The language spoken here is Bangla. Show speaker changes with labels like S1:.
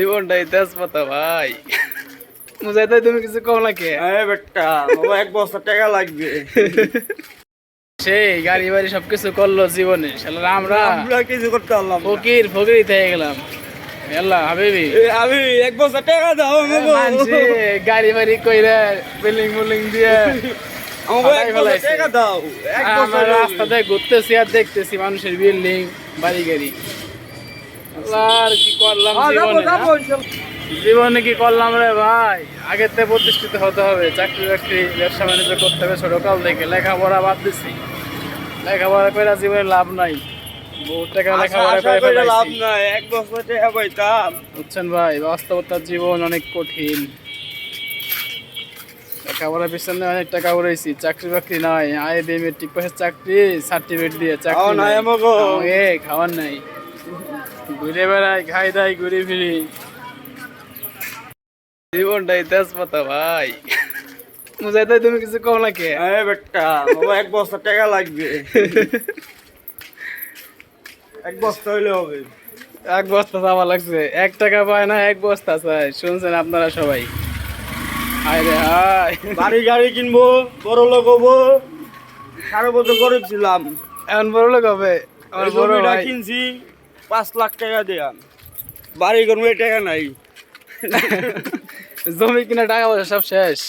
S1: জীবনটাই তেজপাতা ভাই। তুমি কিছু কম
S2: বেটা এক বস্তা টাকা লাগবে।
S1: সেই গাড়ি বাড়ি সবকিছু করল জীবনে শালা আমরা
S2: আমরা কিছু করতে পারলাম
S1: ফকির থেকে গেলাম। আল্লাহ হাবিবি।
S2: আমি এক বস্তা টাকা দাও আমাকে।
S1: গাড়ি বাড়ি কইরা বিল্ডিং দিয়ে রাস্তাতে ঘুরতেছি আর দেখতেছি মানুষের বিল্ডিং বাড়ি গাড়ি। আর কি করলাম
S2: হ্যাঁ,
S1: জীবনে হ্যাঁ? জীবনে কি করলাম রে ভাই? আগের থেকে প্রতিষ্ঠিত হতে হবে চাকরি বাকরি ব্যবসা বাণিজ্য করতে হবে ছোটকাল থেকে। লেখাপড়া বাদ দিছি। লেখাপড়া করে জীবনে লাভ নাই। বহু টাকা লেখাপড়া করে
S2: করে লাভ নাই এক বস্তা টাকা পাইতাম।
S1: বুঝছেন ভাই বাস্তবতার জীবন অনেক কঠিন। লেখাপড়ার পিছনে অনেক টাকা উড়াইছি চাকরি বাকরি নাই। চাকরি সার্টিফিকেট দিয়ে চাকরি খাওয়ার নাই। ঘুরে বেড়াই খাই দাই ঘুরে ফিরি। জীবনটাই তেজপাতা ভাই। তুমি কিছু কম
S2: বেটা বাবা এক বস্তা টাকা লাগবে। এক বস্তা হইলে হবে।
S1: এক বস্তা চাওয়া লাগছে। এক টাকা পায় না এক বস্তা চাই শুনছেন আপনারা সবাই? হায় রে হায়।
S2: বাড়ি গাড়ি কিনবো বড় লোক হব। সারা বছর গরিব ছিলাম।
S1: এখন বড় লোক হবে? আমার বড়
S2: কিনছি। পাঁচ লাখ টাকা দেয়া বাড়ি কোনো টাকা নাই।
S1: জমি কিনা টাকা পয়সা সব শেষ।